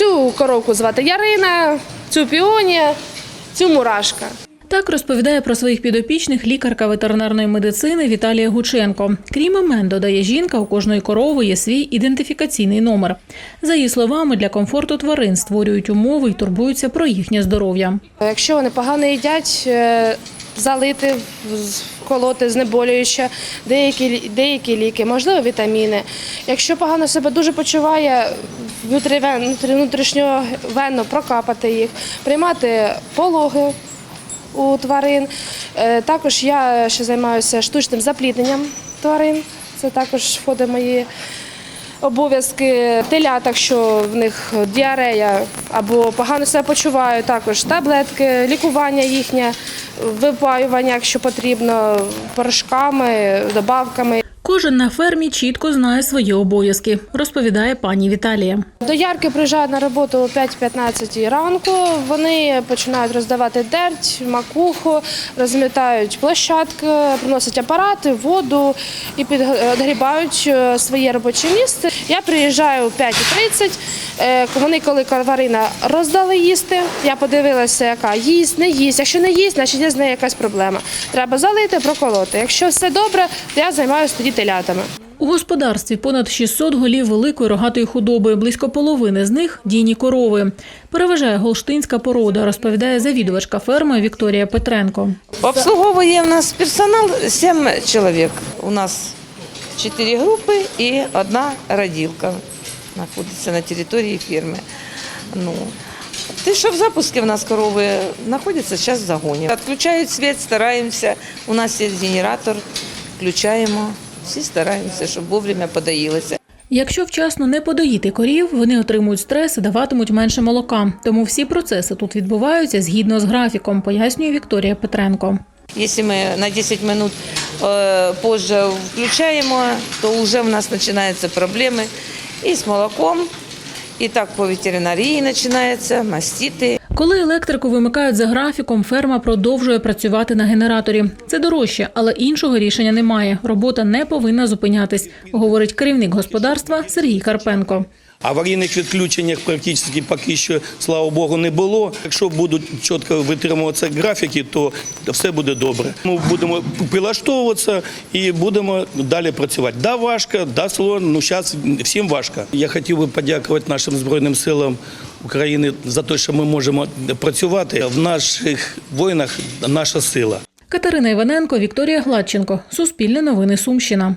Цю коровку звати Ярина, цю піонія, цю мурашка. Так розповідає про своїх підопічних лікарка ветеринарної медицини Віталія Гученко. Крім імен, додає жінка, у кожної корови є свій ідентифікаційний номер. За її словами, для комфорту тварин створюють умови і турбуються про їхнє здоров'я. Якщо вони погано їдять, е, залити, вколоти знеболююче, деякі, деякі ліки, можливо, вітаміни. Якщо погано себе дуже почуває, внутрішньовенно прокапати їх, приймати пологи у тварин. Е, Також я ще займаюся штучним заплідненням тварин. Це також входить мої обов'язки теляток, що в них діарея або погано себе почувають, також таблетки, лікування їхнє, випаювання, якщо потрібно, порошками, добавками. Кожен на фермі чітко знає свої обов'язки, розповідає пані Віталія. До Ярки приїжджають на роботу о 5-15 ранку. Вони починають роздавати дерть, макуху, розмітають площадки, приносять апарати, воду і підгрібають е, своє робоче місце. Я приїжджаю о 5.30. Е, Вони, коли тварина роздали їсти, я подивилася, яка їсть, не їсть. Якщо не їсть, значить є з нею якась проблема. Треба залити, проколоти. Якщо все добре, я займаюся тоді телятами. У господарстві понад 600 голів великої рогатої худоби. Близько половини з них дійні корови. Переважає голштинська порода, розповідає завідувачка ферми Вікторія Петренко. Обслуговує в нас персонал 7 чоловік. У нас 4 групи і одна родилка знаходиться на території фірми. Ну, те, що в запуску в нас корови знаходяться зараз в загоні. Відключають світ, стараємося. У нас є генератор, включаємо. Всі стараємося, щоб вовремя подаїлися. Якщо вчасно не подоїти корів, вони отримують стрес і даватимуть менше молока. Тому всі процеси тут відбуваються згідно з графіком, пояснює Вікторія Петренко. Якщо ми на 10 минут е, позже включаємо, то вже в нас починаються проблеми і з молоком, і так по ветеринарії починаються, мастити. Коли електрику вимикають за графіком, ферма продовжує працювати на генераторі. Це дорожче, але іншого рішення немає. Робота не повинна зупинятись, говорить керівник господарства Сергій Карпенко. Аварійних відключеннях практично поки що, слава Богу, не було. Якщо будуть чітко витримуватися графіки, то все буде добре. Ми будемо прилаштовуватися і будемо далі працювати. Да, важко, да, сложно, ну зараз всім важко. Я хотів би подякувати нашим Збройним силам України за те, що ми можемо працювати. В наших воїнах наша сила. Катерина Іваненко, Вікторія Гладченко. Суспільне новини Сумщина.